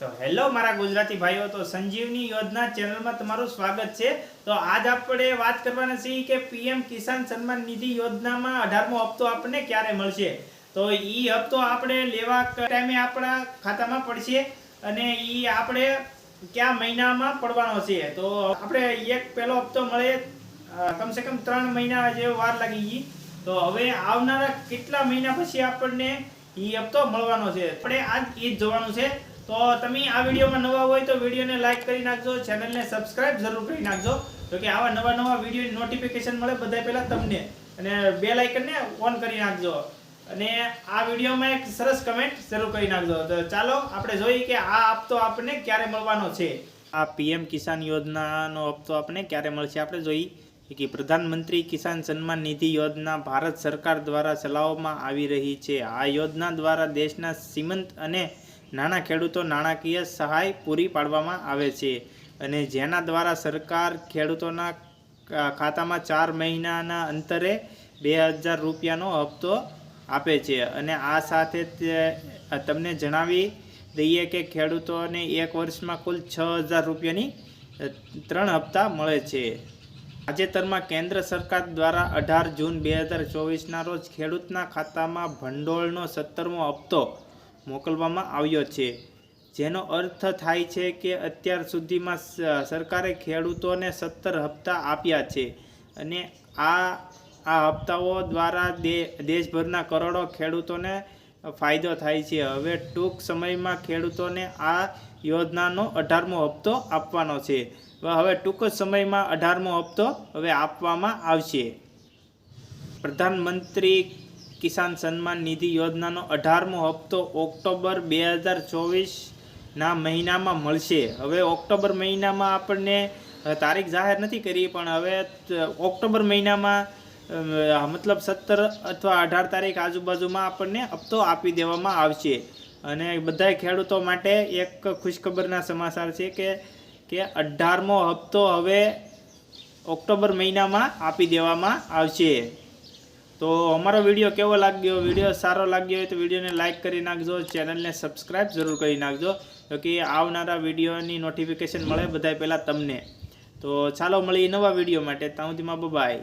તો હેલો મારા ગુજરાતી ભાઈઓ, તો સંજીવની યોજના ચેનલમાં તમારું સ્વાગત છે. તો આજ આપણે વાત કરવાના છીએ કે પીએમ કિસાન સન્માન નિધિ યોજનામાં અઢારમો હપ્તો આપણને ક્યારે મળશે? તો એ હપ્તો આપણે લેવા ટાઈમે આપણા ખાતામાં પડશે અને એ આપણે કયા મહિનામાં પડવાનો છે? તો આપણે એક પહેલો હપ્તો મળે કમસે કમ ત્રણ મહિના જેવો વાર લાગી ગઈ. તો હવે આવનારા કેટલા મહિના પછી આપણને એ હપ્તો મળવાનો છે? આપણે આજ એ જ જોવાનું છે. તો તમે આ વિડીયોમાં નવા હોય તો વિડીયોને લાઈક કરી નાખજો, ચેનલને સબસ્ક્રાઇબ જરૂર કરી નાખજો. તો કે આવા નવા નવા વિડીયોની નોટિફિકેશન મળે બધા પહેલાં તમને. અને બે લાઇકનને ઓન કરી નાખજો. અને આ વિડીયોમાં એક સરસ કમેન્ટ જરૂર કરી નાખજો. તો ચાલો, આપણે જોઈએ કે આ હપ્તો આપણને ક્યારે મળવાનો છે? આ પીએમ કિસાન યોજનાનો હપ્તો આપણને ક્યારે મળશે? આપણે જોઈએ. કે પ્રધાનમંત્રી કિસાન સન્માન નિધિ યોજના ભારત સરકાર દ્વારા ચલાવવામાં આવી રહી છે. આ યોજના દ્વારા દેશના સીમંત અને નાના ખેડૂતો નાણાકીય સહાય પૂરી પાડવામાં આવે છે અને જેના દ્વારા સરકાર ખેડૂતોના ખાતામાં ચાર મહિનાના અંતરે બે હજાર રૂપિયાનો હપ્તો આપે છે. અને આ સાથે તમને જણાવી દઈએ કે ખેડૂતોને એક વર્ષમાં કુલ છ હજાર રૂપિયાની ત્રણ હપ્તા મળે છે. તાજેતરમાં કેન્દ્ર સરકાર દ્વારા અઢાર જૂન બે હજાર ચોવીસના રોજ ખેડૂતના ખાતામાં ભંડોળનો સત્તરમો હપ્તો મોકલવામાં આવ્યો છે. જેનો અર્થ થાય છે કે અત્યાર સુધીમાં સરકારે ખેડૂતોને સત્તર હપ્તા આપ્યા છે અને આ આ હપ્તાઓ દ્વારા દે, દેશભરના કરોડો ખેડૂતોને ફાયદો થાય છે. હવે ટૂંક સમયમાં ખેડૂતોને આ યોજનાનો અઢારમો હપ્તો આપવાનો છે. હવે ટૂંક સમયમાં અઢારમો હપ્તો હવે આપવામાં આવશે. પ્રધાનમંત્રી કિસાન સન્માન નિધિ યોજનાનો અઢારમો હપ્તો ઓક્ટોબર બે હજાર ચોવીસના મહિનામાં મળશે. હવે ઓક્ટોબર મહિનામાં આપણને તારીખ જાહેર નથી કરી, પણ હવે ઓક્ટોબર મહિનામાં મતલબ સત્તર અથવા અઢાર તારીખ આજુબાજુમાં આપણને હપ્તો આપી દેવામાં આવશે. અને બધા ખેડૂતો માટે એક ખુશખબરના સમાચાર છે કે કે અઢારમો હપ્તો હવે ઓક્ટોબર મહિનામાં આપી દેવામાં આવશે. તો અમારો વીડિયો કેવો લાગ્યો? વીડિયો સારો લાગ્યો હોય તો વિડીયોને લાઈક કરી નાખજો, ચેનલને સબસ્ક્રાઈબ જરૂર કરી નાખજો તો કે આવનારા વિડીયોની નોટિફિકેશન મળે બધાય પહેલાં તમને. તો ચાલો મળીએ નવા વીડિયો માટે. ત્યાં સુધીમાં બાય